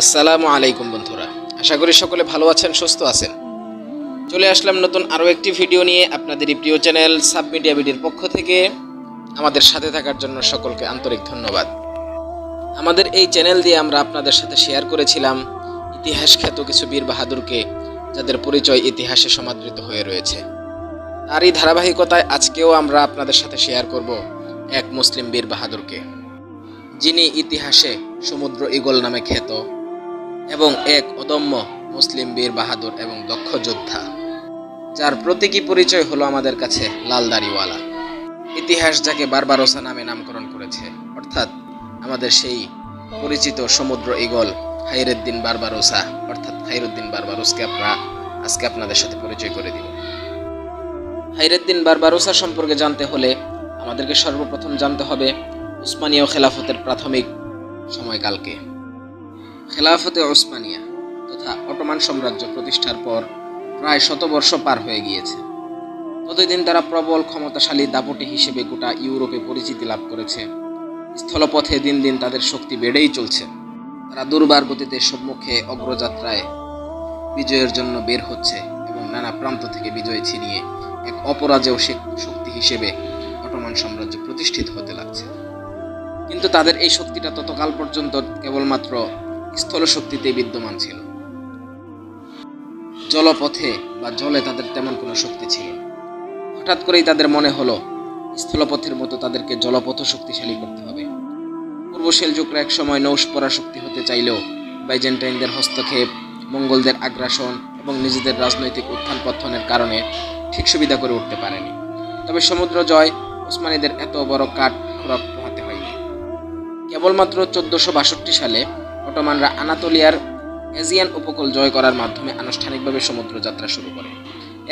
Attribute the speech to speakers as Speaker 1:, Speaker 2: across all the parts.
Speaker 1: আসসালামু আলাইকুম বন্ধুরা। আশা করি সকলে ভালো আছেন, সুস্থ আছেন। চলে আসলাম নতুন আরও একটি ভিডিও নিয়ে আপনাদের এই প্রিয় চ্যানেল সাব মিডিয়া বিডির পক্ষ থেকে। আমাদের সাথে থাকার জন্য সকলকে আন্তরিক ধন্যবাদ। আমাদের এই চ্যানেল দিয়ে আমরা আপনাদের সাথে শেয়ার করেছিলাম ইতিহাস খ্যাত কিছু বীর বাহাদুরকে, যাদের পরিচয় ইতিহাসে সমাদৃত হয়ে রয়েছে। তারই ধারাবাহিকতায় আজকেও আমরা আপনাদের সাথে শেয়ার করব এক মুসলিম বীর বাহাদুরকে, যিনি ইতিহাসে সমুদ্র ইগল নামে খ্যাত এবং এক অদম্য মুসলিম বীর বাহাদুর এবং দক্ষ যোদ্ধা, যার প্রতীকী পরিচয় হলো আমাদের কাছে লাল দাড়িওয়ালা ইতিহাস যাকে বারবার বারবারোসা নামে নামকরণ করেছে, অর্থাৎ আমাদের সেই পরিচিত সমুদ্র ইগল খাইরুদ্দিন বারবারোসা অর্থাৎ খাইরুদ্দিন বারবারোসকে আমরা আজকে আপনাদের সাথে পরিচয় করে দিব। খাইরুদ্দিন বারবারোসা সম্পর্কে জানতে হলে আমাদেরকে সর্বপ্রথম জানতে হবে উসমানীয় খেলাফতের প্রাথমিক সময়কালকে। খেলাফতে ওসমানিয়া তথা অটোমান সাম্রাজ্য প্রতিষ্ঠার পর প্রায় শতবর্ষ পার হয়ে গিয়েছে। ততদিন তারা প্রবল, ক্ষমতাশালী দাপটি হিসেবে গোটা ইউরোপে পরিচিতি লাভ করেছে। স্থলপথে দিন দিন তাদের শক্তি বেড়েই চলছে। তারা দুর্বার গতিতে সম্মুখে অগ্রযাত্রায় বিজয়ের জন্য বের হচ্ছে এবং নানা প্রান্ত থেকে বিজয় ছিনিয়ে এক অপরাজেয় শক্তি হিসেবে অটোমান সাম্রাজ্য প্রতিষ্ঠিত হতে লাগছে। কিন্তু তাদের এই শক্তিটা ততকাল পর্যন্ত কেবলমাত্র স্থল শক্তিতে বিদ্যমান ছিল। জলপথে বা জলে তাদের তেমন কোনো শক্তি ছিল হঠাৎ করেই তাদের মনে হলো, স্থলপথের মতো তাদেরকে জলপথ শক্তিশালী করতে হবে। পূর্ব সেলযুগরা এক সময় নৌশ পরাশক্তি হতে চাইলেও বাইজেন্টাইনদের হস্তক্ষেপ, মঙ্গলদের আগ্রাসন এবং নিজেদের রাজনৈতিক উত্থান পত্থনের কারণে ঠিক সুবিধা করে উঠতে পারেনি। তবে সমুদ্র জয় ওসমানীদের এত বড় কাঠ খোরাক পোহাতে হয়নি। কেবলমাত্র চোদ্দশো বাষট্টি সালে অটোমানরা আনাতোলিয়ার এজিয়ান উপকূল জয় করার মাধ্যমে আনুষ্ঠানিকভাবে সমুদ্র যাত্রা শুরু করে।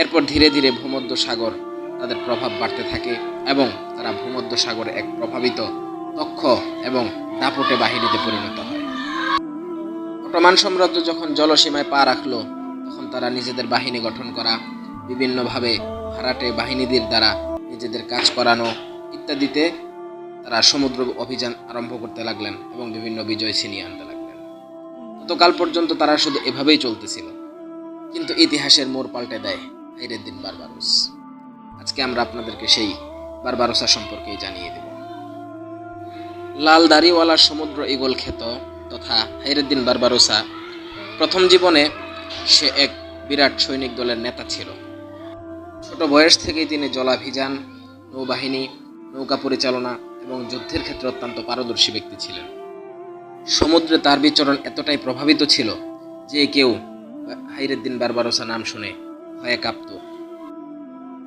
Speaker 1: এরপর ধীরে ধীরে ভূমধ্য সাগর তাদের প্রভাব বাড়তে থাকে এবং তারা ভূমধ্য সাগরে এক প্রভাবিত দক্ষ এবং দাপটে বাহিনীতে পরিণত হয়। অটোমান সাম্রাজ্য যখন জলসীমায় পা রাখল, তখন তারা নিজেদের বাহিনী গঠন করা, বিভিন্নভাবে ভাড়াটে বাহিনীদের দ্বারা নিজেদের কাজ করানো ইত্যাদিতে তারা সমুদ্র অভিযান আরম্ভ করতে লাগলেন এবং বিভিন্ন বিজয় ছিনিয়ে আনতে লাগলেন। গতকাল পর্যন্ত তারা শুধু এভাবেই চলতেছিল। কিন্তু ইতিহাসের মোড় পাল্টে দেয় হাইরেদ্দিন বারবারুস। আজকে আমরা আপনাদেরকে সেই বারবারোসা সম্পর্কেই জানিয়ে দেব। লাল দাড়িওয়ালার সমুদ্র ইগল খ্যাত তথা হাইরেদ্দিন বারবারোসা প্রথম জীবনে সে এক বিরাট সৈনিক দলের নেতা ছিল। ছোট বয়স থেকেই তিনি জলাভিযান নৌবাহিনী, নৌকা পরিচালনা এবং যুদ্ধের ক্ষেত্রে অত্যন্ত পারদর্শী ব্যক্তি ছিলেন। সমুদ্রে তার বিচরণ এতটাই প্রভাবিত ছিল যে কেউ হাইরেদ্দিন বারবারোসা নাম শুনে ভয়ে কাঁপত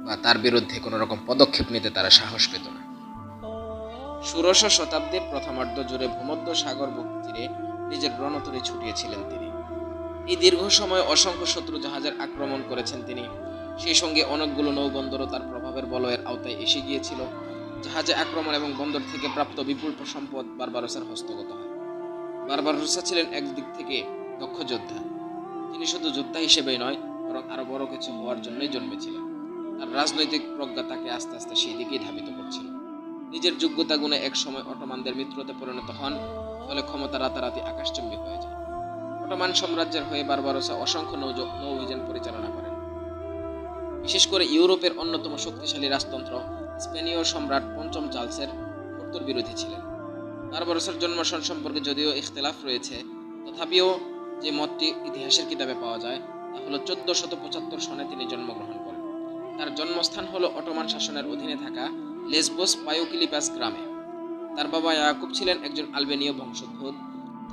Speaker 1: বা তার বিরুদ্ধে কোনো রকম পদক্ষেপ নিতে তারা সাহস পেত না। ষোড়শ শতাব্দীর প্রথমার্ধ জুড়ে ভূমধ্য সাগর বুক নিজের রণতরী ছুটিয়েছিলেন তিনি। এই দীর্ঘ সময় অসংখ্য শত্রু জাহাজের আক্রমণ করেছেন তিনি। সেই সঙ্গে অনেকগুলো নৌবন্দরও তার প্রভাবের বলয়ের আওতায় এসে গিয়েছিল। জাহাজে আক্রমণ এবং বন্দর থেকে প্রাপ্ত বিপুল সম্পদ বারবারোসার হস্তগত হয়। বারবারোসা ছিলেন একদিক থেকে দক্ষ যোদ্ধা। তিনি শুধু যোদ্ধা হিসেবেই নয়, বরং আরও বড় কিছু হওয়ার জন্যই জন্মেছিলেন। তার রাজনৈতিক প্রজ্ঞা তাকে আস্তে আস্তে সেই দিকেই ধাবিত করছিল। নিজের যোগ্যতা গুণে এক সময় অটোমানদের মিত্রতে পরিণত হন, ফলে ক্ষমতা রাতারাতি আকাশচুম্বী হয়ে যায়। অটোমান সাম্রাজ্যের হয়ে বারবারোসা অসংখ্য নৌ নৌ অভিযান পরিচালনা করেন। বিশেষ করে ইউরোপের অন্যতম শক্তিশালী রাজতন্ত্র স্পেনীয় সম্রাট পঞ্চম চার্লসের কট্টর বিরোধী ছিলেন। বারবারোসার জন্মসন সম্পর্কে যদিও ইখতলাফ রয়েছে, তথাপিও যে মতটি ইতিহাসের কিতাবে পাওয়া যায়, তা হলো চোদ্দ শত পঁচাত্তর সনে তিনি জন্মগ্রহণ করেন। তার জন্মস্থান হলো অটোমান শাসনের অধীনে থাকা লেসবোস পায়োকিলিপাস গ্রামে। তার বাবা ইয়াকুব ছিলেন একজন আলবেনীয় বংশোদ্ভূত,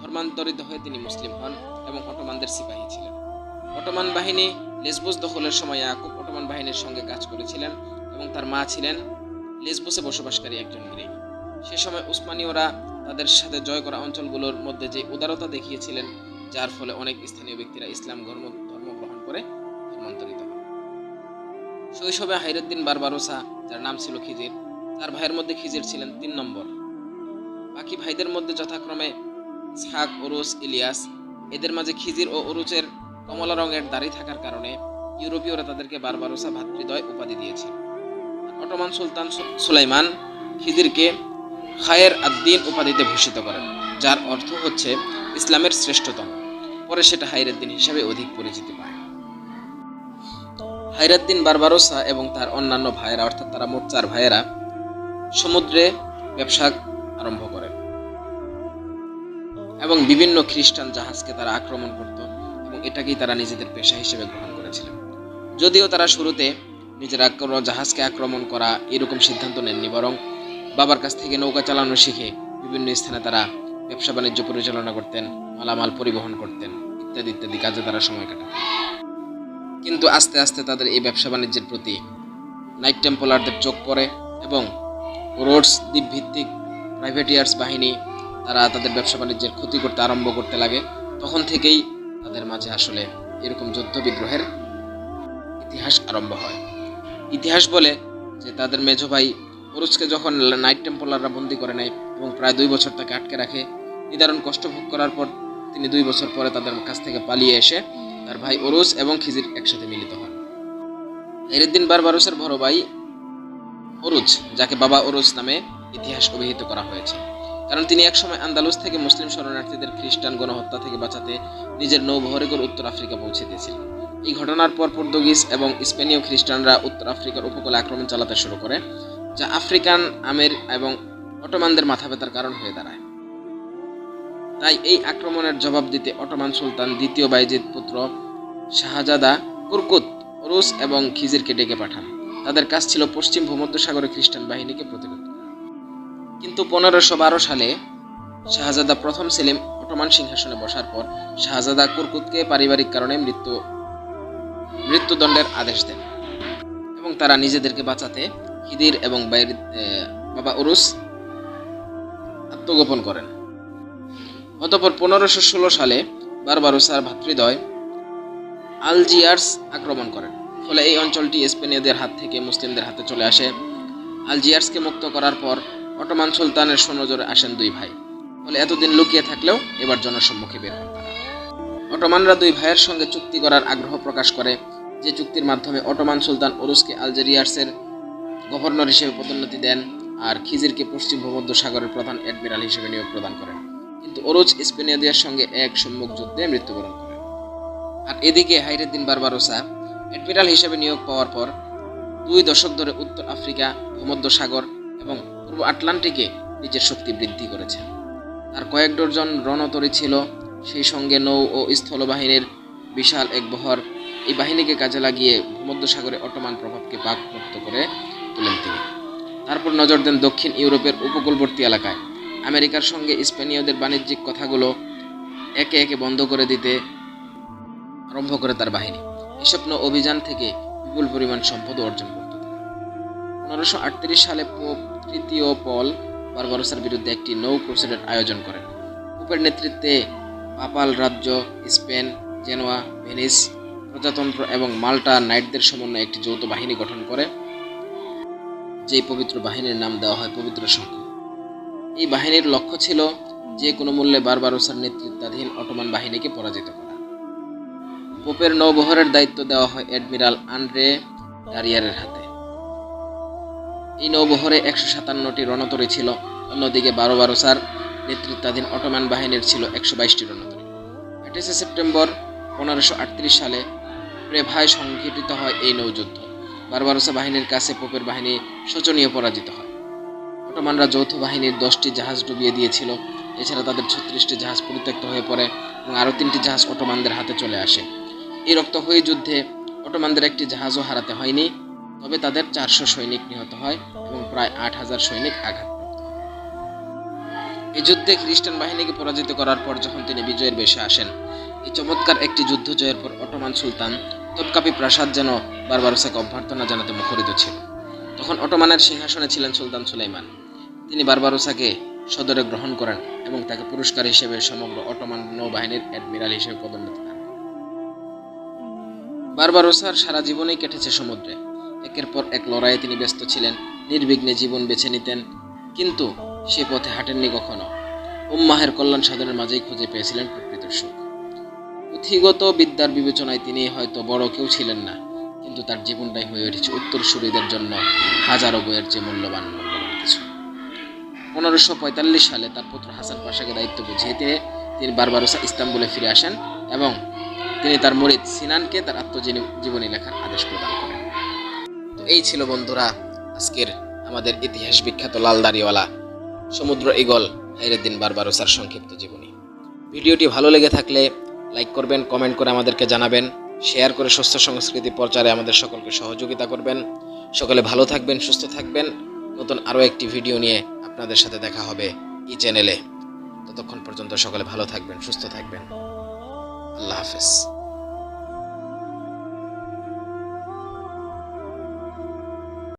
Speaker 1: ধর্মান্তরিত হয়ে তিনি মুসলিম হন এবং অটোমানদের সিপাহী ছিলেন। অটোমান বাহিনী লেসবোস দখলের সময় ইয়াকুব অটোমান বাহিনীর সঙ্গে কাজ করেছিলেন এবং তার মা ছিলেন লেসবোসে বসবাসকারী একজন গৃহিণী সে সময় উসমানীয়রা তাদের সাথে জয় করা অঞ্চলগুলোর মধ্যে যে উদারতা দেখিয়েছিলেন, যার ফলে অনেক স্থানীয় ব্যক্তিরা ইসলাম ধর্ম ধর্ম গ্রহণ করে ধর্মান্তরিত হন। শৈশবে হাইরুদ্দিন বারবারোসা, যার নাম ছিল খিজির, তার ভাইয়ের মধ্যে খিজির ছিলেন তিন নম্বর। বাকি ভাইদের মধ্যে যথাক্রমে ইসহাক, ওরুস, ইলিয়াস, এদের মাঝে খিজির ও ওরুচের কমলা রঙের দাড়ি থাকার কারণে ইউরোপীয়রা তাদেরকে বারবারোসা ভাতৃদ্বয় উপাধি দিয়েছে অটোমান সুলতান সুলাইমান খিজিরকে খায়ের আদ্দিন উপাধিতে ভূষিত করেন, যার অর্থ হচ্ছে ইসলামের শ্রেষ্ঠতম। পরে সেটা হাইরুদ্দিন হিসাবে অধিক পরিচিতি পায়। হাইরাদ্দিন বারবারোসা এবং তার অন্যান্য ভাইয়েরা, অর্থাৎ তারা মোট চার ভাইয়েরা, সমুদ্রে ব্যবসা আরম্ভ করেন এবং বিভিন্ন খ্রিস্টান জাহাজকে তারা আক্রমণ করত এবং এটাকেই তারা নিজেদের পেশা হিসেবে গ্রহণ করেছিলেন। যদিও তারা শুরুতে নিজেরা জাহাজকে আক্রমণ করা এরকম সিদ্ধান্ত নেননি, বরং বাবার কাছ থেকে নৌকা চালানো শিখে বিভিন্ন স্থানে তারা ব্যবসা বাণিজ্য পরিচালনা করতেন, মালামাল পরিবহন করতেন, ইত্যাদি ইত্যাদি কাজে তারা সময় কাটাতেন। কিন্তু আস্তে আস্তে তাদের এই ব্যবসা বাণিজ্যের প্রতি নাইট টেম্পলারদের চোখ পড়ে এবং রোডস দ্বীপভিত্তিক প্রাইভেটিয়ার্স বাহিনী তারা তাদের ব্যবসা বাণিজ্যের ক্ষতি করতে আরম্ভ করতে লাগে। তখন থেকেই তাদের মাঝে আসলে এরকম যুদ্ধ বিগ্রহের ইতিহাস আরম্ভ হয়। ইতিহাস বলে যে তাদের মেজো ভাই ওরুজকে যখন নাইট টেম্পলাররা বন্দি করে নেয় এবং প্রায় দুই বছর তাকে আটকে রাখে, নিদারুণ কষ্ট ভোগ করার পর তিনি দুই বছর পরে তাদের কাছ থেকে পালিয়ে এসে তার ভাই ওরুস এবং খিজির একসাথে মিলিত হন। এরুদ্দিন বারবারুসের বড় ভাই ওরুজ যাকে বাবা ওরুজ নামে ইতিহাস অভিহিত করা হয়েছে। কারণ তিনি একসময় আন্দালুস থেকে মুসলিম শরণার্থীদের খ্রিস্টান গণহত্যা থেকে বাঁচাতে নিজের নৌবহরে করে উত্তর আফ্রিকা পৌঁছে দিয়েছিলেন এই ঘটনার পর পর্তুগিজ এবং স্পেনীয় খ্রিস্টানরা উত্তর আফ্রিকার উপকূলে আক্রমণ চালাতে শুরু করে। যা আফ্রিকান, আমের এবং অটোমানদের মাথা ব্যথার কারণ হয়ে দাঁড়ায়। তাই এই আক্রমণের জবাব দিতে অটোমান সুলতান দ্বিতীয় বাইজিদ পুত্র শাহজাদা কুরকুত রুস এবং খিজিরকে ডেকে পাঠান। তাদের কাজ ছিল পশ্চিম ভূমধ্যসাগরে খ্রিস্টান বাহিনীকে প্রতিরোধ কিন্তু পনেরোশো বারো সালে শাহজাদা প্রথম সেলিম অটোমান সিংহাসনে বসার পর শাহজাদা কুরকুতকে পারিবারিক কারণে মৃত্যু, মৃত্যুদণ্ডের আদেশ দেন এবং তারা নিজেদেরকে বাঁচাতে খিদির এবং বাইর বাবা উরুস আত্মগোপন করেন। অতঃপর পনেরোশো ষোলো সালে বারবারোসার ভাতৃদ্বয় আলজিয়ার্স আক্রমণ করেন। ফলে এই অঞ্চলটি স্পেনীয়দের হাত থেকে মুসলিমদের হাতে চলে আসে। আলজিয়ার্সকে মুক্ত করার পর অটোমান সুলতানের সনজরে আসেন দুই ভাই। ফলে এতদিন লুকিয়ে থাকলেও এবার জনসম্মুখে বের হন অটোমানরা দুই ভাইয়ের সঙ্গে চুক্তি করার আগ্রহ প্রকাশ করে। যে চুক্তির মাধ্যমে অটোমান সুলতান ওরুসকে আলজেরিয়ার্সের গভর্নর হিসেবে পদোন্নতি দেন আর খিজিরকে পশ্চিম ভূমধ্যসাগরের প্রধান অ্যাডমিরাল হিসেবে নিয়োগ প্রদান করেন। কিন্তু ওরুজ স্পেনীয়দের সঙ্গে এক সম্মুখ যুদ্ধে মৃত্যুবরণ করেন। আর এদিকে হাইরেদ্দিন বারবারোসা অ্যাডমিরাল হিসেবে নিয়োগ পাওয়ার পর দুই দশক ধরে উত্তর আফ্রিকা ভূমধ্যসাগর এবং পূর্ব আটলান্টিকে নিজের শক্তি বৃদ্ধি করেছেন তার কয়েক ডজন রণতরী ছিল, সেই সঙ্গে নৌ ও স্থলবাহিনীর বিশাল এক বহর এই বাহিনীকে কাজে লাগিয়ে ভূমধ্যসাগরে অটোমান প্রভাবকে পাকমুক্ত করে তুলেন তিনি তারপর নজর দেন দক্ষিণ ইউরোপের উপকূলবর্তী এলাকায়। আমেরিকার সঙ্গে স্পেনীয়দের বাণিজ্যিক কথাগুলো একে একে বন্ধ করে দিতে আরম্ভ করে তার বাহিনী। এসব অভিযান থেকে বিপুল পরিমাণ সম্পদ অর্জন করত পনেরোশো আটত্রিশ সালে পোপ তৃতীয় পল বারবারোসার বিরুদ্ধে একটি নৌ ক্রুসেডের আয়োজন করেন। পোপের নেতৃত্বে পাপাল রাজ্য, স্পেন, জেনোয়া, ভেনিস, প্রজাতন্ত্র এবং মাল্টা নাইটদের সমন্বয়ে একটি যৌথ বাহিনী গঠন করে। যেই পবিত্র বাহিনীর নাম দেওয়া হয় পবিত্র সংঘ এই বাহিনীর লক্ষ্য ছিল যে কোনো মূল্যে বারবারোসার নেতৃত্বাধীন অটোমান বাহিনীকে পরাজিত করা। পোপের নৌবহরের দায়িত্ব দেওয়া হয় অ্যাডমিরাল আন্দ্রে ডারিয়ারের হাতে। এই নৌবহরে একশো সাতান্নটি রণতরী ছিল, অন্যদিকে বারো বারোসার নেতৃত্বাধীন অটোমান বাহিনীর ছিল একশো বাইশটি রণতরী। আঠাশে সেপ্টেম্বর পনেরোশো সালে প্রেভায় সংঘটিত হয় এই নৌযুদ্ধ। বারবারোসা বাহিনীর কাছে পোপের বাহিনী শোচনীয় পরাজিত হয়। অটোমানরা যৌথ বাহিনীর দশটি জাহাজ ডুবিয়ে দিয়েছিল। এছাড়া তাদের ছত্রিশটি জাহাজ পরিত্যক্ত হয়ে পড়ে এবং আরও তিনটি জাহাজ অটোমানদের হাতে চলে আসে। এই রক্তক্ষয়ী যুদ্ধে অটোমানদের একটি জাহাজও হারাতে হয়নি, তবে তাদের চারশো সৈনিক নিহত হয় এবং প্রায় আট হাজার সৈনিক আঘাত এই যুদ্ধে খ্রিস্টান বাহিনীকে পরাজিত করার পর যখন তিনি বিজয়ের বেশে আসেন, এই চমৎকার একটি যুদ্ধ জয়ের পর অটোমান সুলতান তপকাপি প্রাসাদ যেন বারবারোসাকে অভ্যর্থনা জানাতে মুখরিত ছিল। তখন অটোমানের সিংহাসনে ছিলেন সুলতান সুলাইমান। তিনি বারবারোসাকে সদরে গ্রহণ করেন এবং তাকে পুরস্কার হিসেবে সমগ্র অটোমান নৌবাহিনীর অ্যাডমিরাল হিসেবে পদোন্নতি দেন। বারবারোসার সারা জীবনেই কেটেছে সমুদ্রে। একের পর এক লড়াইয়ে তিনি ব্যস্ত ছিলেন, নির্বিঘ্নে জীবন বেছে নিতেন, কিন্তু সে পথে হাঁটেননি কখনো। উম্মাহের কল্যাণ সাধনের মাঝেই খুঁজে পেয়েছিলেন প্রকৃত সুখ। পুঁথিগত বিদ্যার বিবেচনায় তিনি হয়তো বড় কেউ ছিলেন না, কিন্তু তার জীবনটাই হয়ে উঠেছে উত্তরসূরিদের জন্য হাজারো বইয়ের চেয়ে মূল্যবান মূল্যবান কিছু। পনেরোশো পঁয়তাল্লিশ সালে তার পুত্র হাসান পাশাকে দায়িত্ব বুঝিয়ে দিয়ে তিনি বারবারোসা ইস্তাম্বুলে ফিরে আসেন এবং তিনি তার মরিদ সিনানকে তার আত্মজীবনী লেখার আদেশ প্রদান করেন। তো এই ছিল বন্ধুরা আজকের আমাদের ইতিহাস বিখ্যাত লাল দাড়িওয়ালা সমুদ্র ইগল হাইরুদ্দিন বারবারোসার সংক্ষিপ্ত জীবনী। ভিডিওটি ভালো লেগে থাকলে লাইক করবেন কমেন্ট করে আমাদেরকে জানাবেন শেয়ার করে সুস্থ সংস্কৃতি প্রচারে আমাদের সকলকে সহযোগিতা করবেন। সকলে ভালো থাকবেন, সুস্থ থাকবেন। নতুন আরও একটি ভিডিও নিয়ে আপনাদের সাথে দেখা হবে এই চ্যানেলে ততক্ষণ পর্যন্ত সকলে ভালো থাকবেন, সুস্থ থাকবেন। আল্লাহ হাফেজ।